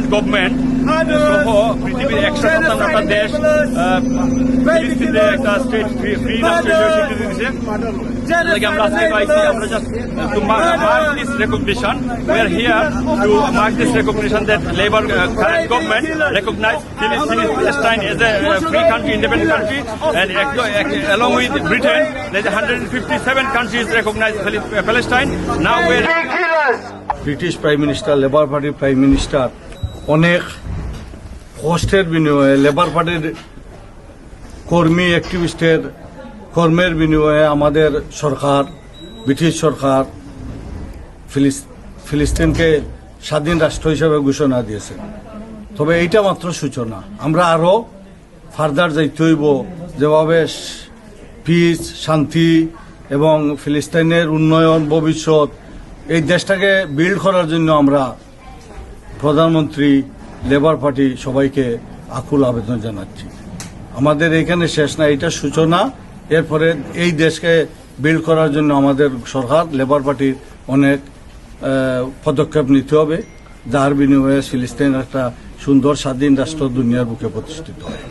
Current government সহ পৃথিবীর একশো সাতান্নটা দেশ ফিলিস্তিনে একটা স্টেট ফ্রি রাষ্ট্র স্বীকৃতি দিয়েছে like আমরা আজকে পাইছি আমরা just to mark, mark this recognition we are here to mark this recognition that labor uh, current government recognize Philistine Palestine as a uh, free country independent country and ac- along with Britain there's 157 countries recognize Palestine now we're British prime minister labour পার্টির prime minister অনেক কষ্টের বিনিময়ে labour পার্টির কর্মী অ্যাক্টিভিস্টের কর্মের বিনিময়ে আমাদের সরকার, British সরকার ফিলিস্তিনকে স্বাধীন রাষ্ট্র হিসেবে ঘোষণা দিয়েছে। তবে এইটা মাত্র সূচনা। আমরা আরও ফার্দার যাইতে হইব। যেভাবে পিস শান্তি এবং ফিলিস্তিনের উন্নয়ন, ভবিষ্যৎ, এই দেশটাকে বিল্ড করার জন্য আমরা প্রধানমন্ত্রী লেবার পার্টি সবাইকে আকুল আবেদন জানাচ্ছি। আমাদের এখানে শেষ না, এটা সূচনা। এরপরে এই দেশকে বিল্ড করার জন্য আমাদের সরকার, লেবার পার্টির অনেক পদক্ষেপ নিতে হবে। যার বিনিময়ে ফিলিস্তিন একটা সুন্দর, স্বাধীন রাষ্ট্র দুনিয়ার বুকে প্রতিষ্ঠিত হয়